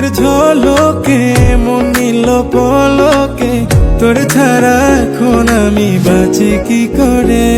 রূপের ঝলকে, মন নিল পলকে তোর ছাড়া এখন আমি বাঁচি কি করে?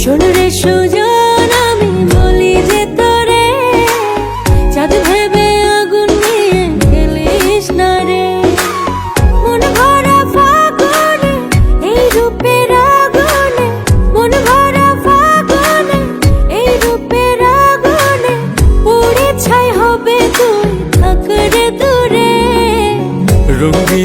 শোন রে সুজন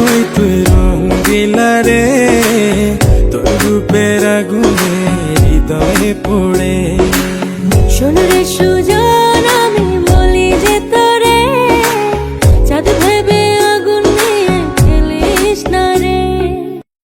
ওই তুই রং দিলা তোর রূপের আগুনে হৃদয়ে পড়ে। সুযোগ